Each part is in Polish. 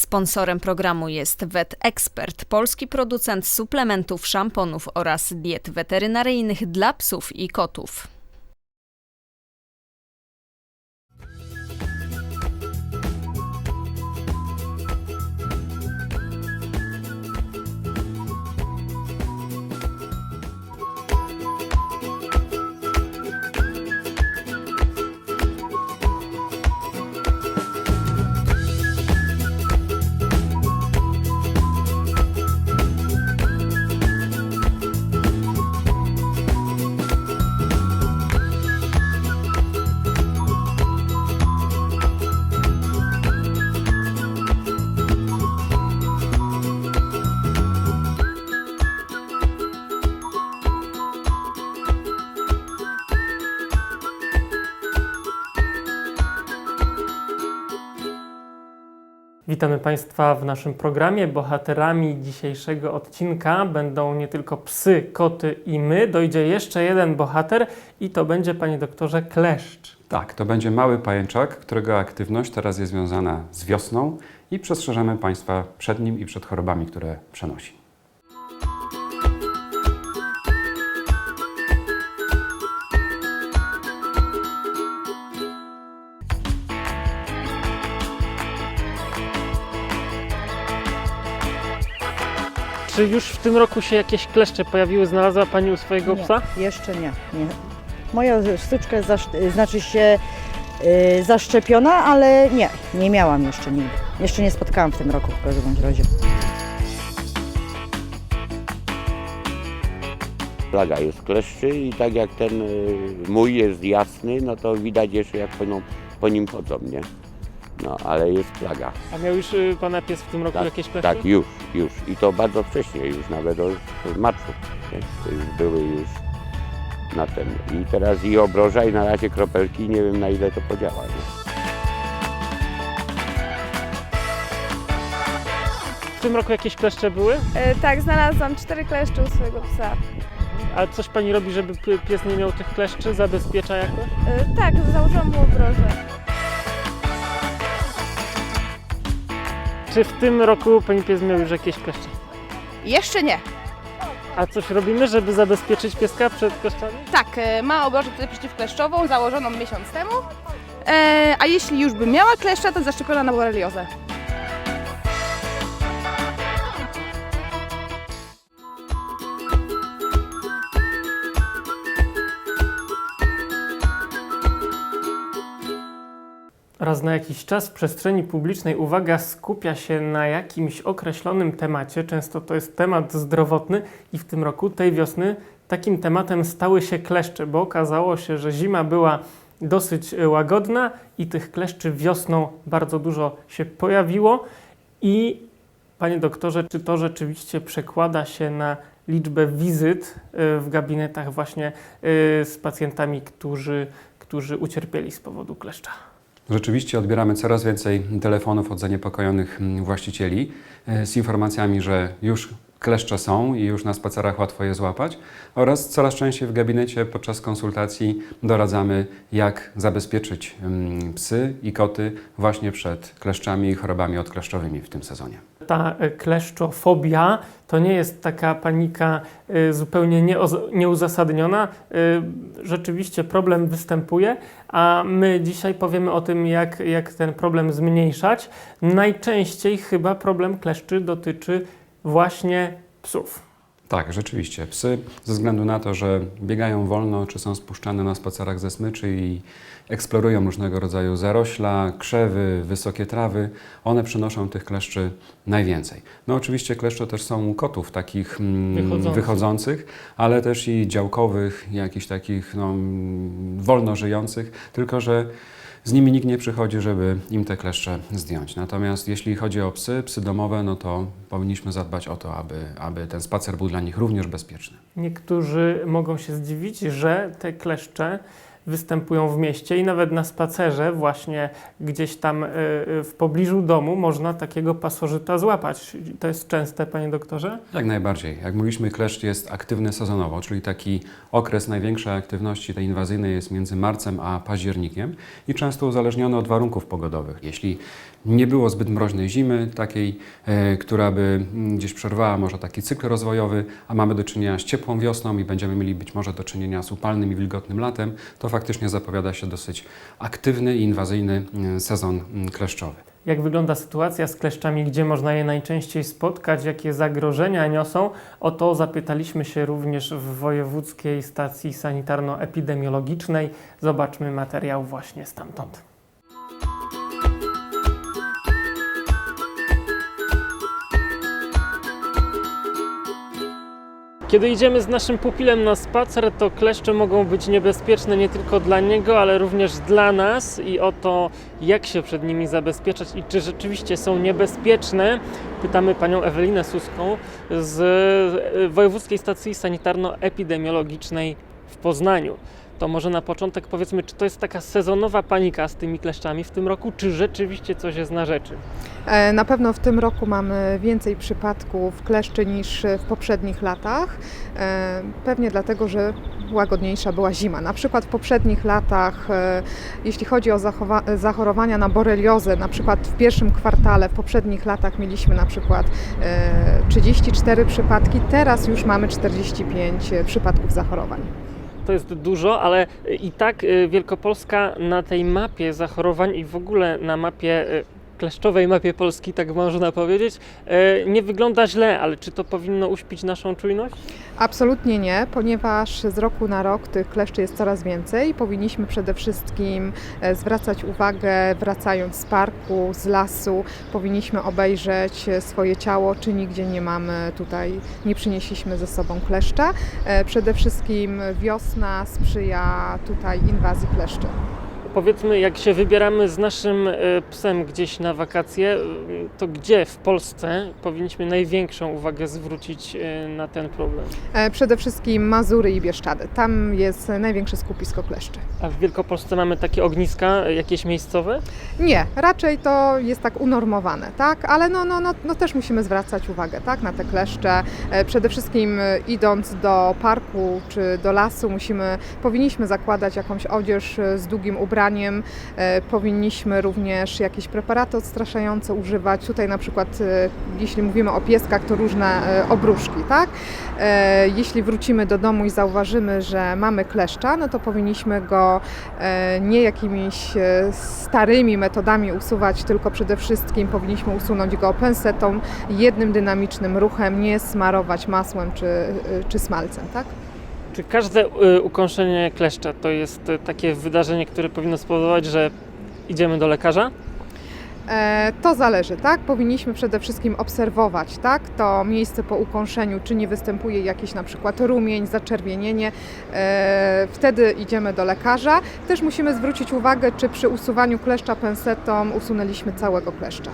Sponsorem programu jest Vet Expert, polski producent suplementów, szamponów oraz diet weterynaryjnych dla psów i kotów. Witamy Państwa w naszym programie. Bohaterami dzisiejszego odcinka będą nie tylko psy, koty i my. Dojdzie jeszcze jeden bohater i to będzie, panie doktorze, kleszcz. Tak, to będzie mały pajęczak, którego aktywność teraz jest związana z wiosną i przestrzeżemy Państwa przed nim i przed chorobami, które przenosi. Czy już w tym roku się jakieś kleszcze pojawiły? Znalazła pani u swojego nie, psa? Jeszcze nie, nie. Moja sztuczka jest, zaszcz- znaczy się y, zaszczepiona, ale nie, nie miałam jeszcze nigdy. Jeszcze nie spotkałam w tym roku w każdym bądź razie. Plaga jest kleszczy i tak jak ten y, mój jest jasny, no to widać jeszcze jak po, nią, po nim chodzą, nie? No, ale jest plaga. A miał już y, pana pies w tym roku Tak, jakieś kleszcze? Tak, już, już. I to bardzo wcześnie, już nawet od marcu. Nie? To już były już na ten. I teraz i obroża i na razie kropelki, nie wiem na ile to podziała. Nie? W tym roku jakieś kleszcze były? E, tak, znalazłam cztery kleszcze u swojego psa. A coś pani robi, żeby p- pies nie miał tych kleszczy? Zabezpiecza jakoś? E, tak, założyłam mu obroże. Czy w tym roku pani pies miał już jakieś kleszcze? Jeszcze nie. A coś robimy, żeby zabezpieczyć pieska przed kleszczami? Tak, e, ma obrożę przeciwkleszczową, założoną miesiąc temu. E, a jeśli już by miała kleszcza, to zaszczepiona na boreliozę. Raz na jakiś czas w przestrzeni publicznej uwaga skupia się na jakimś określonym temacie. Często to jest temat zdrowotny i w tym roku, tej wiosny, takim tematem stały się kleszcze, bo okazało się, że zima była dosyć e, łagodna i tych kleszczy wiosną bardzo dużo się pojawiło. I panie doktorze, czy to rzeczywiście przekłada się na liczbę wizyt e, w gabinetach właśnie e, z pacjentami, którzy, którzy ucierpieli z powodu kleszcza? Rzeczywiście odbieramy coraz więcej telefonów od zaniepokojonych mm, właścicieli e, z informacjami, że już kleszcze są i już na spacerach łatwo je złapać oraz coraz częściej w gabinecie podczas konsultacji doradzamy, jak zabezpieczyć mm, psy i koty właśnie przed kleszczami i chorobami odkleszczowymi w tym sezonie. ta e, kleszczofobia to nie jest taka panika e, zupełnie nieuzasadniona. E, Rzeczywiście problem występuje, a my dzisiaj powiemy o tym, jak, jak ten problem zmniejszać. Najczęściej chyba problem kleszczy dotyczy właśnie psów. Tak, rzeczywiście. Psy ze względu na to, że biegają wolno, czy są spuszczane na spacerach ze smyczy i eksplorują różnego rodzaju zarośla, krzewy, wysokie trawy, one przynoszą tych kleszczy najwięcej. No oczywiście kleszcze też są u kotów takich mm, Wychodzących. wychodzących, ale też i działkowych, jakichś takich no, mm, wolno żyjących, tylko że z nimi nikt nie przychodzi, żeby im te kleszcze zdjąć. Natomiast jeśli chodzi o psy, psy domowe, no to powinniśmy zadbać o to, aby, aby ten spacer był dla nich również bezpieczny. Niektórzy mogą się zdziwić, że te kleszcze występują w mieście i nawet na spacerze właśnie gdzieś tam y, y, w pobliżu domu można takiego pasożyta złapać. To jest częste, panie doktorze? Jak najbardziej. Jak mówiliśmy, kleszcz jest aktywny sezonowo, czyli taki okres największej aktywności tej inwazyjnej jest między marcem a październikiem i często uzależniony od warunków pogodowych. Jeśli nie było zbyt mroźnej zimy, takiej, e, która by mm, gdzieś przerwała może taki cykl rozwojowy, a mamy do czynienia z ciepłą wiosną i będziemy mieli być może do czynienia z upalnym i wilgotnym latem, to faktycznie zapowiada się dosyć aktywny i inwazyjny mm, sezon mm, kleszczowy. Jak wygląda sytuacja z kleszczami, gdzie można je najczęściej spotkać, jakie zagrożenia niosą? O to zapytaliśmy się również w Wojewódzkiej Stacji Sanitarno-Epidemiologicznej. Zobaczmy materiał właśnie stamtąd. Kiedy idziemy z naszym pupilem na spacer, to kleszcze mogą być niebezpieczne nie tylko dla niego, ale również dla nas. I o to, jak się przed nimi zabezpieczać i czy rzeczywiście są niebezpieczne, pytamy panią Ewelinę Suską z e, Wojewódzkiej Stacji Sanitarno-Epidemiologicznej w Poznaniu. To może na początek powiedzmy, czy to jest taka sezonowa panika z tymi kleszczami w tym roku, czy rzeczywiście coś jest na rzeczy? E, Na pewno w tym roku mamy więcej przypadków kleszczy niż w poprzednich latach. E, Pewnie dlatego, że łagodniejsza była zima. Na przykład w poprzednich latach, e, jeśli chodzi o zachorowania na boreliozę, na przykład w pierwszym kwartale, w poprzednich latach mieliśmy na przykład e, 34 przypadki, teraz już mamy 45 przypadków zachorowań. To jest dużo, ale i tak y, Wielkopolska na tej mapie zachorowań i w ogóle na mapie y, kleszczowej mapie Polski, tak można powiedzieć, y, nie wygląda źle, ale czy to powinno uśpić naszą czujność? Absolutnie nie, ponieważ z roku na rok tych kleszczy jest coraz więcej. Powinniśmy przede wszystkim e, zwracać uwagę, wracając z parku, z lasu, powinniśmy obejrzeć e, swoje ciało, czy nigdzie nie mamy tutaj, nie przynieśliśmy ze sobą kleszcza. E, Przede wszystkim wiosna sprzyja tutaj inwazji kleszczy. Powiedzmy, jak się wybieramy z naszym y, psem gdzieś na wakacje, y, to gdzie w Polsce powinniśmy największą uwagę zwrócić y, na ten problem? E, Przede wszystkim Mazury i Bieszczady. Tam jest największe skupisko kleszczy. A w Wielkopolsce mamy takie ogniska jakieś miejscowe? Nie, raczej to jest tak unormowane, tak? Ale no, no, no, no też musimy zwracać uwagę, tak? Na te kleszcze. E, Przede wszystkim e, idąc do parku czy do lasu musimy, powinniśmy zakładać jakąś odzież e, z długim ubraniem. E, Powinniśmy również jakieś preparaty odstraszające używać. Tutaj na przykład, e, jeśli mówimy o pieskach, to różne e, obruszki, tak? Jeśli wrócimy do domu i zauważymy, że mamy kleszcza, no to powinniśmy go nie jakimiś starymi metodami usuwać, tylko przede wszystkim powinniśmy usunąć go pensetą, jednym dynamicznym ruchem, nie smarować masłem czy, czy smalcem, tak? Czy każde y, ukąszenie kleszcza to jest y, takie wydarzenie, które powinno spowodować, że idziemy do lekarza? E, To zależy, tak? Powinniśmy przede wszystkim obserwować, tak? To miejsce po ukąszeniu, czy nie występuje jakiś na przykład rumień, zaczerwienienie. E, Wtedy idziemy do lekarza. Też musimy zwrócić uwagę, czy przy usuwaniu kleszcza pensetą usunęliśmy całego kleszcza.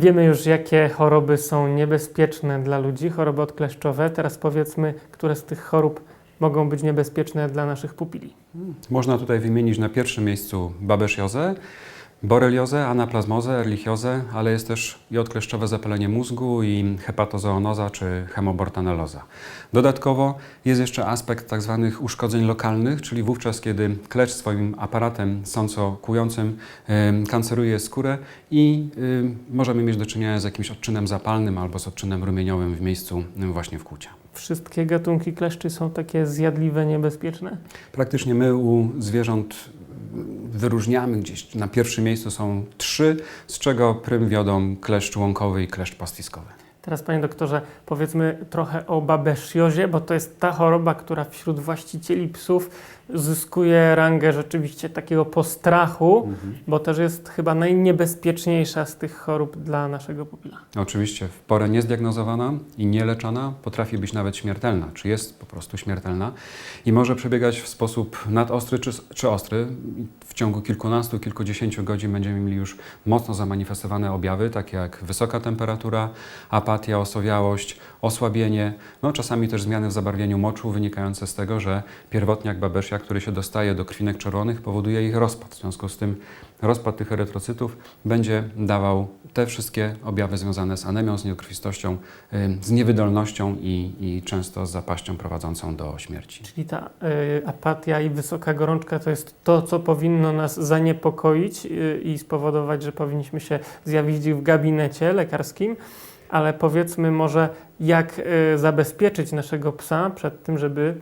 Wiemy już, jakie choroby są niebezpieczne dla ludzi, choroby odkleszczowe. Teraz powiedzmy, które z tych chorób mogą być niebezpieczne dla naszych pupili. Można tutaj wymienić na pierwszym miejscu babesziozę, boreliozę, anaplazmozę, erlichiozę, ale jest też i odkleszczowe zapalenie mózgu i hepatozoonoza czy hemobortaneloza. Dodatkowo jest jeszcze aspekt tak zwanych uszkodzeń lokalnych, czyli wówczas, kiedy kleszcz swoim aparatem sąco-kującym em, kanceruje skórę i em, możemy mieć do czynienia z jakimś odczynem zapalnym albo z odczynem rumieniowym w miejscu właśnie wkłucia. Wszystkie gatunki kleszczy są takie zjadliwe, niebezpieczne? Praktycznie my u zwierząt wyróżniamy gdzieś. Na pierwszym miejscu są trzy, z czego prym wiodą kleszcz łąkowy i kleszcz pastwiskowy. Teraz, panie doktorze, powiedzmy trochę o babesjozie, bo to jest ta choroba, która wśród właścicieli psów zyskuje rangę rzeczywiście takiego postrachu, bo też jest chyba najniebezpieczniejsza z tych chorób dla naszego pupila. Oczywiście w porę niezdiagnozowana i nieleczona potrafi być nawet śmiertelna, czy jest po prostu śmiertelna i może przebiegać w sposób nadostry czy, czy ostry. W ciągu kilkunastu, kilkudziesięciu godzin będziemy mieli już mocno zamanifestowane objawy, takie jak wysoka temperatura, apatia, osowiałość, osłabienie, no czasami też zmiany w zabarwieniu moczu wynikające z tego, że pierwotniak babesia, który się dostaje do krwinek czerwonych, powoduje ich rozpad. W związku z tym rozpad tych erytrocytów będzie dawał te wszystkie objawy związane z anemią, z niedokrwistością, y, z niewydolnością i, i często z zapaścią prowadzącą do śmierci. Czyli ta y, apatia i wysoka gorączka to jest to, co powinno nas zaniepokoić y, i spowodować, że powinniśmy się zjawić w gabinecie lekarskim. Ale powiedzmy może, jak zabezpieczyć naszego psa przed tym, żeby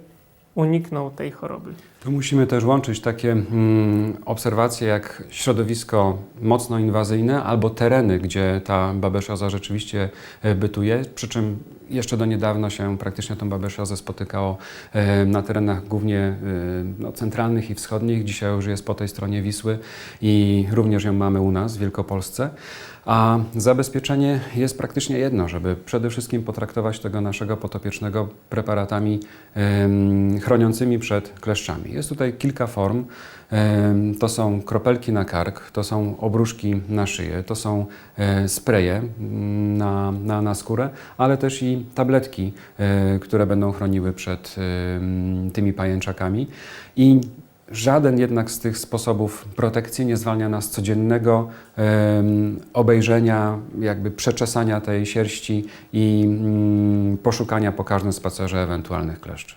uniknął tej choroby. Tu musimy też łączyć takie mm, obserwacje jak środowisko mocno inwazyjne albo tereny, gdzie ta babeszoza rzeczywiście e, bytuje, przy czym jeszcze do niedawna się praktycznie tą babeszozę spotykało e, na terenach głównie e, no, centralnych i wschodnich. Dzisiaj już jest po tej stronie Wisły i również ją mamy u nas w Wielkopolsce. A zabezpieczenie jest praktycznie jedno, żeby przede wszystkim potraktować tego naszego potopiecznego preparatami chroniącymi przed kleszczami. Jest tutaj kilka form. To są kropelki na kark, to są obruszki na szyję, to są e, spreje mm, na, na, na skórę, ale też i tabletki, e, które będą chroniły przed em, tymi pajęczakami. I Żaden jednak z tych sposobów protekcji nie zwalnia nas codziennego obejrzenia, jakby przeczesania tej sierści i mm, poszukania po każdym spacerze ewentualnych kleszczy.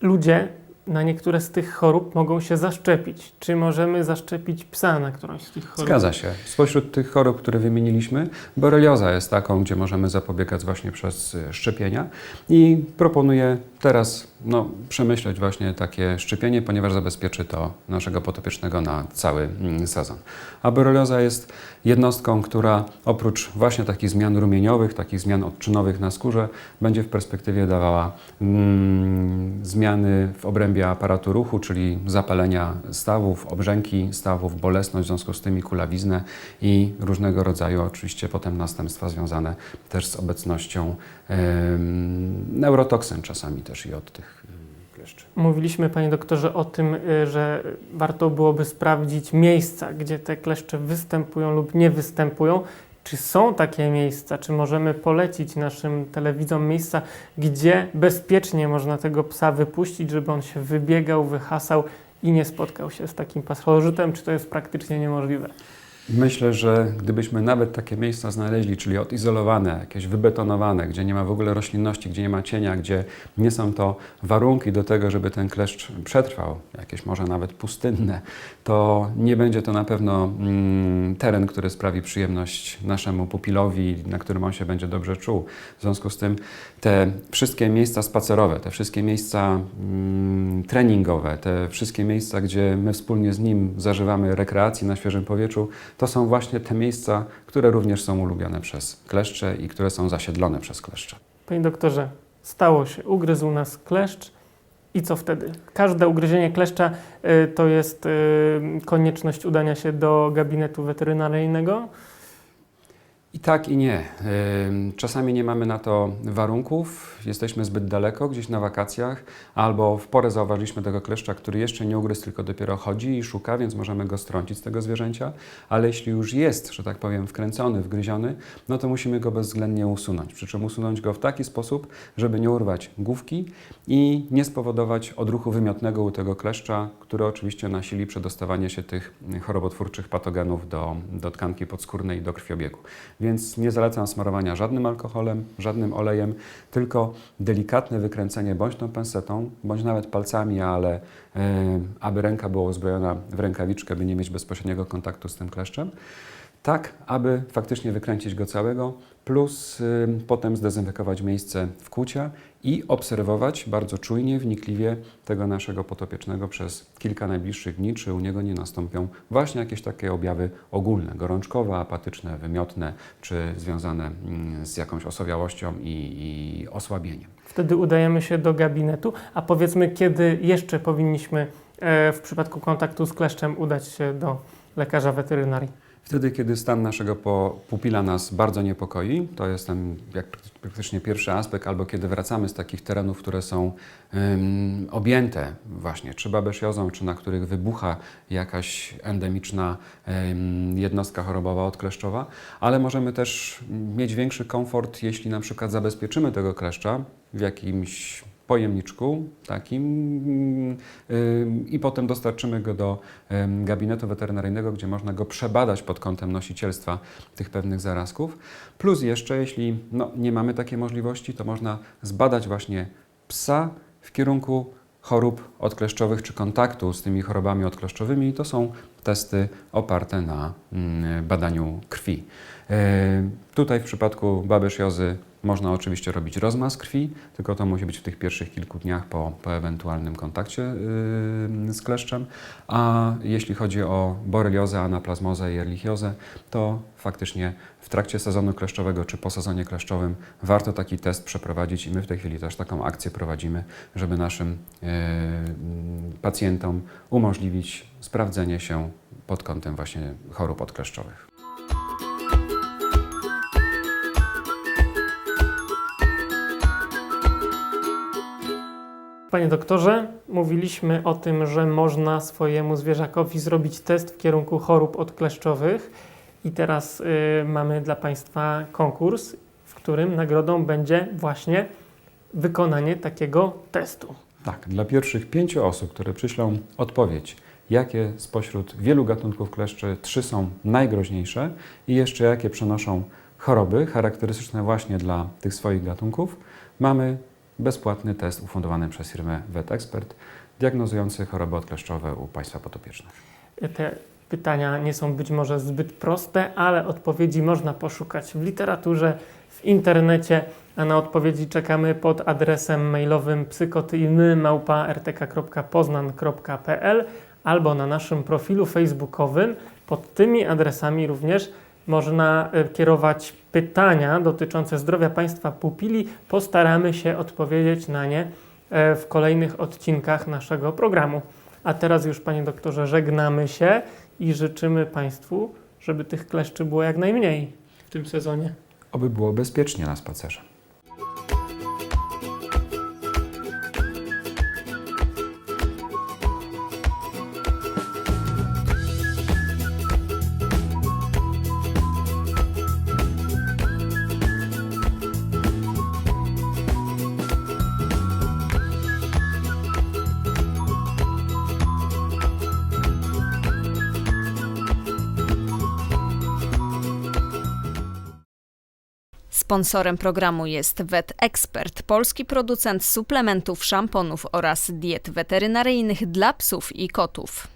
Ludzie na niektóre z tych chorób mogą się zaszczepić. Czy możemy zaszczepić psa na którąś z tych chorób? Zgadza się. Spośród tych chorób, które wymieniliśmy, borelioza jest taką, gdzie możemy zapobiegać właśnie przez y, szczepienia i proponuję teraz no, przemyśleć właśnie takie szczepienie, ponieważ zabezpieczy to naszego potopiecznego na cały mm, sezon. A borelioza jest jednostką, która oprócz właśnie takich zmian rumieniowych, takich zmian odczynowych na skórze, będzie w perspektywie dawała mm, zmiany w obrębie aparatu ruchu, czyli zapalenia stawów, obrzęki stawów, bolesność, w związku z tym i kulawiznę i różnego rodzaju oczywiście potem następstwa związane też z obecnością em, neurotoksyn czasami też i od tych y, kleszczy. Mówiliśmy, panie doktorze, o tym, y, że warto byłoby sprawdzić miejsca, gdzie te kleszcze występują lub nie występują. Czy są takie miejsca? Czy możemy polecić naszym telewidzom miejsca, gdzie bezpiecznie można tego psa wypuścić, żeby on się wybiegał, wyhasał i nie spotkał się z takim pasożytem? Czy to jest praktycznie niemożliwe? Myślę, że gdybyśmy nawet takie miejsca znaleźli, czyli odizolowane, jakieś wybetonowane, gdzie nie ma w ogóle roślinności, gdzie nie ma cienia, gdzie nie są to warunki do tego, żeby ten kleszcz przetrwał, jakieś może nawet pustynne, to nie będzie to na pewno mm, teren, który sprawi przyjemność naszemu pupilowi, na którym on się będzie dobrze czuł. W związku z tym te wszystkie miejsca spacerowe, te wszystkie miejsca mm, treningowe, te wszystkie miejsca, gdzie my wspólnie z nim zażywamy rekreacji na świeżym powietrzu, to są właśnie te miejsca, które również są ulubione przez kleszcze i które są zasiedlone przez kleszcze. Panie doktorze, stało się, ugryzł nas kleszcz i co wtedy? Każde ugryzienie kleszcza y, to jest y, konieczność udania się do gabinetu weterynaryjnego. I tak i nie. Czasami nie mamy na to warunków, jesteśmy zbyt daleko, gdzieś na wakacjach, albo w porę zauważyliśmy tego kleszcza, który jeszcze nie ugryzł, tylko dopiero chodzi i szuka, więc możemy go strącić z tego zwierzęcia. Ale jeśli już jest, że tak powiem, wkręcony, wgryziony, no to musimy go bezwzględnie usunąć. Przy czym usunąć go w taki sposób, żeby nie urwać główki i nie spowodować odruchu wymiotnego u tego kleszcza, który oczywiście nasili przedostawanie się tych chorobotwórczych patogenów do, do tkanki podskórnej i do krwiobiegu. Więc nie zalecam smarowania żadnym alkoholem, żadnym olejem, tylko delikatne wykręcenie bądź tą pensetą, bądź nawet palcami, ale e, aby ręka była uzbrojona w rękawiczkę, by nie mieć bezpośredniego kontaktu z tym kleszczem. Tak, aby faktycznie wykręcić go całego, plus y, potem zdezynfekować miejsce wkłucia i obserwować bardzo czujnie, wnikliwie tego naszego potopiecznego przez kilka najbliższych dni, czy u niego nie nastąpią właśnie jakieś takie objawy ogólne, gorączkowe, apatyczne, wymiotne, czy związane mm, z jakąś osowiałością i, i osłabieniem. Wtedy udajemy się do gabinetu, a powiedzmy, kiedy jeszcze powinniśmy e, w przypadku kontaktu z kleszczem udać się do lekarza weterynarii. Wtedy, kiedy stan naszego pupila nas bardzo niepokoi, to jest ten jak praktycznie pierwszy aspekt, albo kiedy wracamy z takich terenów, które są objęte właśnie czy babesiozą, czy na których wybucha jakaś endemiczna jednostka chorobowa odkleszczowa, ale możemy też mieć większy komfort, jeśli na przykład zabezpieczymy tego kleszcza w jakimś pojemniczku takim ym, i potem dostarczymy go do gabinetu weterynaryjnego, gdzie można go przebadać pod kątem nosicielstwa tych pewnych zarazków. Plus jeszcze, jeśli no, nie mamy takiej możliwości, to można zbadać właśnie psa w kierunku chorób odkleszczowych czy kontaktu z tymi chorobami odkleszczowymi i to są testy oparte na mm, badaniu krwi. E, Tutaj w przypadku babesjozy można oczywiście robić rozmaz krwi, tylko to musi być w tych pierwszych kilku dniach po, po ewentualnym kontakcie yy, z kleszczem. A jeśli chodzi o boreliozę, anaplazmozę i erlichiozę, to faktycznie w trakcie sezonu kleszczowego czy po sezonie kleszczowym warto taki test przeprowadzić i my w tej chwili też taką akcję prowadzimy, żeby naszym yy, pacjentom umożliwić sprawdzenie się pod kątem właśnie chorób odkleszczowych. Panie doktorze, mówiliśmy o tym, że można swojemu zwierzakowi zrobić test w kierunku chorób odkleszczowych i teraz y, mamy dla Państwa konkurs, w którym nagrodą będzie właśnie wykonanie takiego testu. Tak, dla pierwszych pięciu osób, które przyślą odpowiedź, jakie spośród wielu gatunków kleszczy trzy są najgroźniejsze i jeszcze jakie przenoszą choroby charakterystyczne właśnie dla tych swoich gatunków, mamy bezpłatny test ufundowany przez firmę VetExpert diagnozujący choroby odkleszczowe u Państwa potopiecznych. Te pytania nie są być może zbyt proste, ale odpowiedzi można poszukać w literaturze, w internecie, a na odpowiedzi czekamy pod adresem mailowym psykotyjny.rtk.poznan.pl albo na naszym profilu facebookowym. Pod tymi adresami również można e, kierować pytania dotyczące zdrowia Państwa pupili. Postaramy się odpowiedzieć na nie e, w kolejnych odcinkach naszego programu. A teraz już, panie doktorze, żegnamy się i życzymy Państwu, żeby tych kleszczy było jak najmniej w tym sezonie. Oby było bezpiecznie na spacerze. Sponsorem programu jest Vet Expert, polski producent suplementów, szamponów oraz diet weterynaryjnych dla psów i kotów.